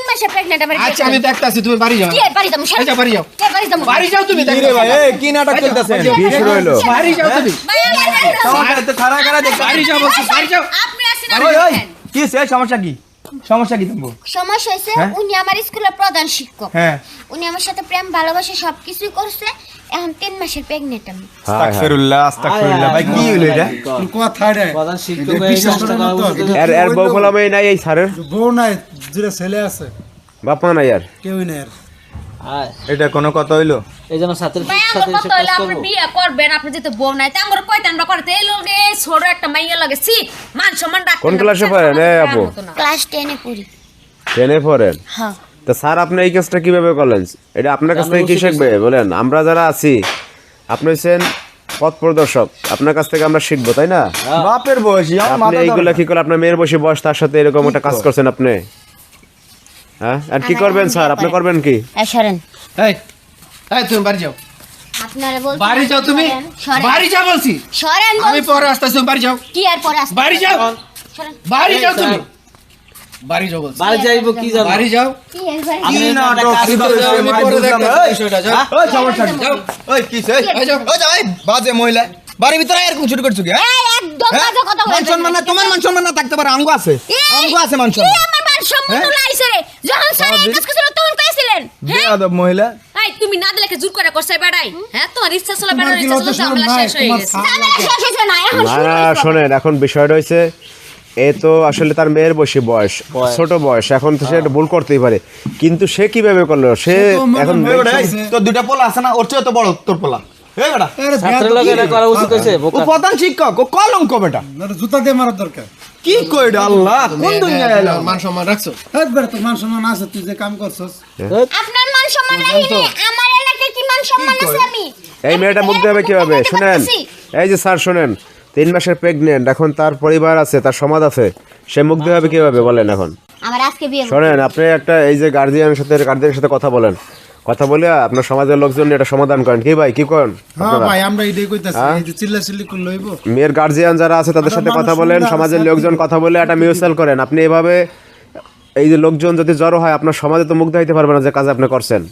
তিন মাসে প্রেগনেন্ট আমার আচ্ছা আমি দেখতাছি তুমি বাড়ি যাও। কি বাড়ি যাও, বাড়ি যাও। বাড়ি যাব? বাড়ি যাও তুমি কি রে ভাই এই কি নাটক চলতেছে? বিয়ে শুরু হইল। বাড়ি যাও তুমি। বাড়ি তো খাড়া খাড়া দেখতে বাড়ি যাও বলছি বাড়ি যাও। আপনি আসেন ওই কি সে সমস্যা কি? সমস্যা কি তোমার? সমস্যা হয়েছে হ্যাঁ? উনি আমার স্কুলের প্রধান শিক্ষক। হ্যাঁ। উনি আমার সাথে প্রেম ভালোবাসা সবকিছুই করছে। এখন তিন মাসের প্রেগনেন্ট আমি। আস্তাগফিরুল্লাহ আস্তাগফিরুল্লাহ। ভাই কি হইল এটা? কোথায় রে? প্রধান শিক্ষক। এর এর বউ ফলামে নাই এই স্যারের? বউ নাই। দুটা ছেলে আছে। বাপা নাই আর? কেউই নাই আর। এটা কোনো কথা হইল? এই জন্য ছাত্রের সাথে হইল? আপনি বিয়ে করবেন আপনি যেতে বউ নাই তা আমার কয়তে আমরা করতে এই লোক ছোট একটা মাইয়া লাগে সি মান সম্মান রাখতে কোন ক্লাসে পড়েন, এ আপু? না। ক্লাস টেনে পড়ি। টেনে পড়েন? হ্যাঁ। তা স্যার আপনি এই কাজটা কীভাবে করলেন? এটা আপনার কাছ থেকে কি শিখবে? বলেন আমরা যারা আছি আপনি হচ্ছেন পথ প্রদর্শক। আপনার কাছ থেকে আমরা শিখব তাই না? বাপের বয়সী আমার আপনি মাথা এইগুলা কি করে আপনার মেয়ের বসে বয়স তার সাথে এরকম একটা কাজ করছেন আপনি? হ্যাঁ? আর কি করবেন স্যার? আপনি করবেন কি? সরেন। এই এই তুমি বাড়ি যাও। আপনারা বলছেন বাড়ি যাও তুমি? বাড়ি যাও বলছি। সরেন আমি পরে আসতেছি বাড়ি যাও। কি আর পরে আসতে বাড়ি যাও। বাড়ি যাও তুমি। বাড়ি যাও বাড়ি যাইবো কি জানো? বাড়ি যাও। আমি না। যাও। ওই কি? যাও। ওই কি সে যাও। ওই বাজে মহিলা। বাড়ির ভিতরে এরকম শুরু করছ কি হ্যাঁ? এই একদম হ্যাঁ? বাজে কথা মান সম্মান না তোমার মান সম্মান না থাকতে পারে আঙ্গু আছে। আঙ্গু আছে মান কি আমার সম্মান? লাইছে রে যখন স্যার এই কাজ করছিল তখন পেয়েছিলেন বেয়াদব মহিলা। এই তুমি না দিলে জোর করে করছে বেড়াই। হ্যাঁ তোমার ইচ্ছা ছিল তোমার বেড়ার কি ইচ্ছা ছিল ঝামেলা শেষ হয়ে গেছে। ঝামেলা শেষ হয়েছে না এখন না শুরু না শোনেন এখন বিষয়টা হয়েছে এ তো আসলে তার মেয়ের বসে বয়স বয়স। ছোট বয়স এখন তো সে একটা ভুল করতেই পারে। কিন্তু সে কীভাবে করল? সে এখন বেটা, এই, পোলা আছে না ওর চেয়ে তো বড় তোর পোলা। শিক্ষক ও কলঙ্ক বেটা। জুতা দিয়ে মারার দরকার। কি কইডা আল্লাহ কোন দুনিয়ায় এলো মান সম্মান রাখছো? একবার তো মান সম্মান আছে তুই যে কাম করছস। আপনার সম্মান আমার এলাকায় কি মান সম্মান আছে আমি? এই মেয়েটা হবে কীভাবে? শুনেন এই যে স্যার শুনেন তিন মাসের প্রেগনেন্ট এখন তার পরিবার আছে তার সমাজ আছে সে মুগ্ধ হবে কীভাবে বলেন এখন? আমার আজকে বিয়ে করতে শোনেন আপনি একটা এই যে গার্জিয়ানের সাথে গার্জিয়ানের সাথে কথা বলেন। কথা বলে আপনার সমাজের লোকজন নিয়ে এটা সমাধান করেন। কি ভাই কি করেন? হ্যাঁ ভাই আমরা এটাই কইতাছি হ্যাঁ? এই যে মেয়ের গার্জিয়ান যারা আছে তাদের সাথে কথা বলেন সমাজের লোকজন কথা বলে একটা মিউচুয়াল করেন। আপনি এভাবে এই যে লোকজন যদি জড়ো হয় আপনার সমাজে তো মুগ্ধ হইতে পারবে না যে কাজ আপনি করছেন।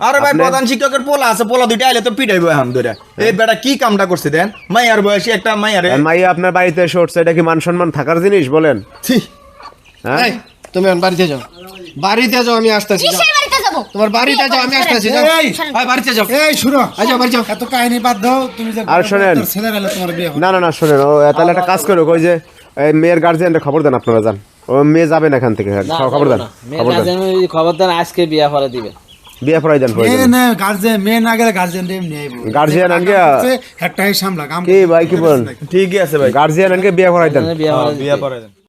আরে ভাই প্রধান শিক্ষকের পোলা আছে পোলা দুইটা আইলে তো পিটাইবো এখন ধরে। এই বেটা কি কামটা করছে দেন? মাইয়ার বয়সী একটা মাইয়ারে মাইয়া আপনার বাড়িতে এসে উঠছে এটা কি মান সম্মান থাকার জিনিস বলেন? ছি, হ্যাঁ? এই তুমি এখন বাড়িতে যাও। বাড়িতে যাও আমি আসতেছি তোমার বাড়িতে যাও আমি আসতেছি যাও। এই, এই বাড়িতে যাও। এই শুনো। আচ্ছা বাড়ি যাও। এত কাহিনী বাদ দাও তুমি যে আর শোনেন। তোর তোমার বিয়ে না না না শোনেন। ও তাহলে একটা কাজ করুক ওই যে এই মেয়ের গার্জিয়ানটা খবর দেন আপনারা যান। ও মেয়ে যাবেন এখান থেকে। হ্যাঁ, না, খবর দেন যাব না। মেয়ের খবর দেন গার্জেন ওই খবর দেন আজকে বিয়া করে দিবে। বিয়ে পড়াই দেন মেয়ে না গার্জেন মেয়ে না গেলে গার্জেন আইবো। গার্জিয়ান আনকে একটা সামলা কাম কি ভাই কি বলেন? ঠিকই আছে ভাই। গার্জিয়ান আনকে বিয়ে দেন। বিয়া পরে দেন।